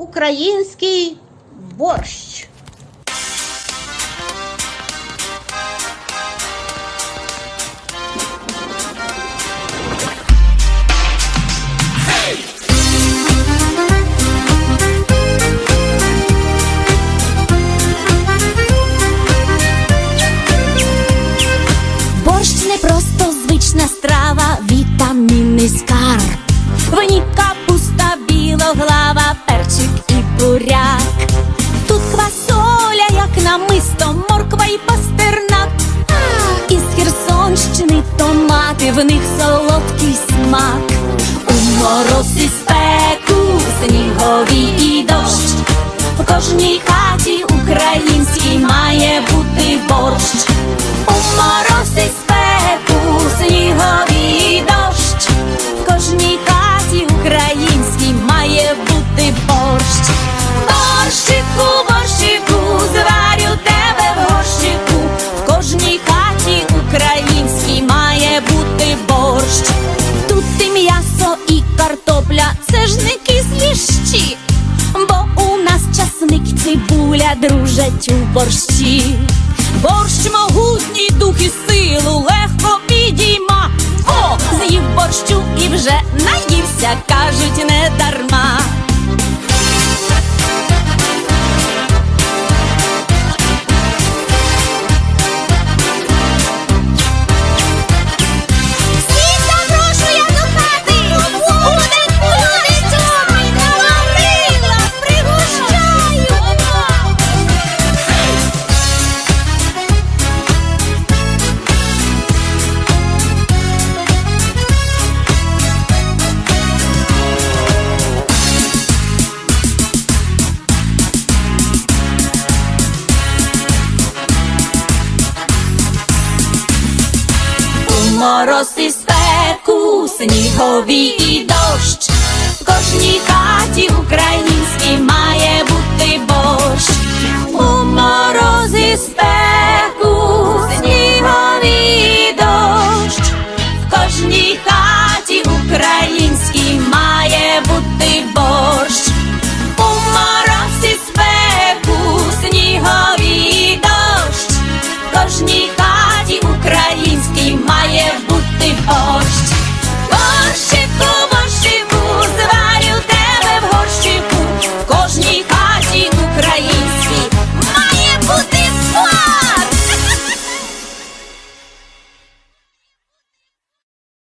Український борщ. Просто звична страва, вітамінний скарб. В ній капуста, білоглава, перчик буряк. Тут квасоля, як намисто, морква і пастернак. Із Херсонщини томати, в них солодкий смак. У мороз і спеку, снігові і дощ. В кожній хаті українській це ж не. Бо у нас часник, цибуля дружать у борщі. Борщ могутній дух і силу легко підійма. О, з'їв борщу і вже наївся, кажуть не дарма. мороз і спеку, снігові і дощ.